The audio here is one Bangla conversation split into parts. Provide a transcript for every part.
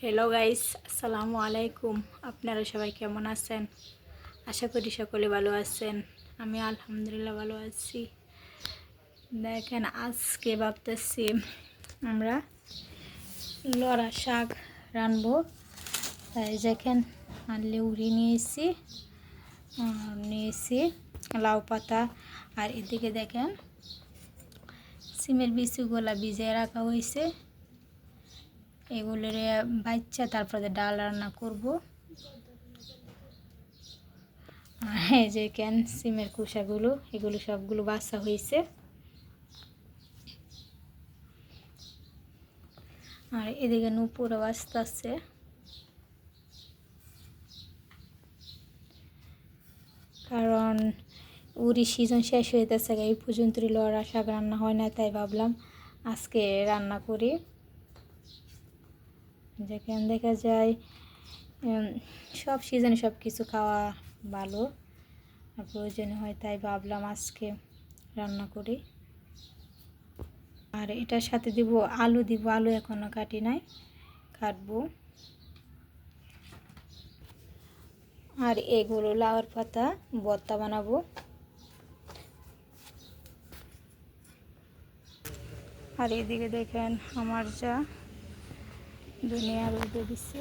হ্যালো গাইস আসসালামু আলাইকুম আপনারা সবাই কেমন আছেন? আশা করি সকলে ভালো আছেন। আমি আলহামদুলিল্লাহ ভালো আছি। দেখেন, আজকে ভাবতেছি আমরা লড়া শাক রানবো। তাই দেখেন আনলে উড়ি নিয়েছি আর নিয়েছি, লাউ পাতা, আর এদিকে দেখেন, সিমের বিচুগুলা ভিজিয়ে রাখা হয়েছে। এগুলোর বাচ্চা তারপরে ডাল রান্না করব। এই যে ক্যান সিমের কুসাগুলো এগুলো সবগুলো বাসা হয়েছে। আর এদিকে নুপুরও বাস্তা আছে কারণ উড়ি সিজন শেষ হয়ে যাচ্ছে এই পর্যন্ত লড়া শাক রান্না হয় না, তাই ভাবলাম আজকে রান্না করি। যেখানে দেখা যায় সব সিজনে সব কিছু খাওয়া ভালো। আর প্রয়োজনে হয় তাই ভাবলাম আজকে রান্না করি। আর এটার সাথে দিব আলু দিব আলু এখনও কাটি নাই, কাটবো। আর এগুলো লাউর পাতা, ভর্তা বানাবো। আর এদিকে দেখেন আমার যা দুনিয়া রোদে দিচ্ছে।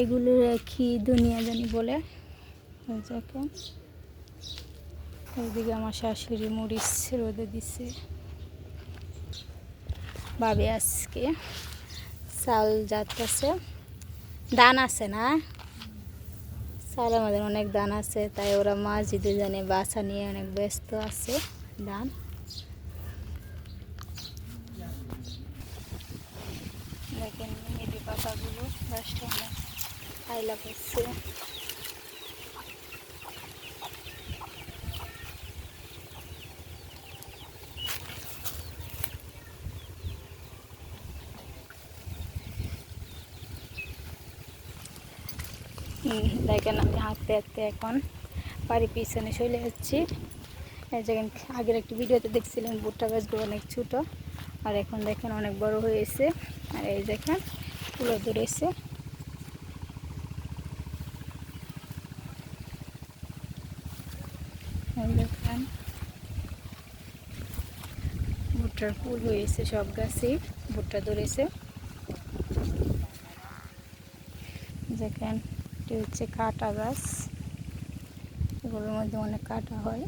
এগুলো রাখি দুনিয়া জানি বলে। দেখেন এইদিকে আমার শাশুড়ি মরিচ রোদে দিছে। ভাবে আজকে চাল যাচ্ছে দান আছে না? চাল আমাদের অনেক দান আছে, তাই ওরা মাছ দুজনে বাসা নিয়ে অনেক ব্যস্ত আছে দান দেখেন মেহেদি পাতাগুলো গাছটা আইলা হুম, দেখেন আমি হাঁটতে হাঁটতে এখন বাড়ির পিছনে চলে যাচ্ছি। দেখেন আগের একটি ভিডিওতে দেখছিলেন ভুট্টা গাছগুলো অনেক ছোটো। আর এখন দেখেন অনেক বড় হয়েছে। আর এই দেখেন ফুলও ধরেছে। ভুট্টার ফুল হয়েছে সব গাছই ভুট্টা ধরেছে। দেখেন এটি হচ্ছে কাটা গাছ। এগুলোর মধ্যে অনেক কাটা হয়।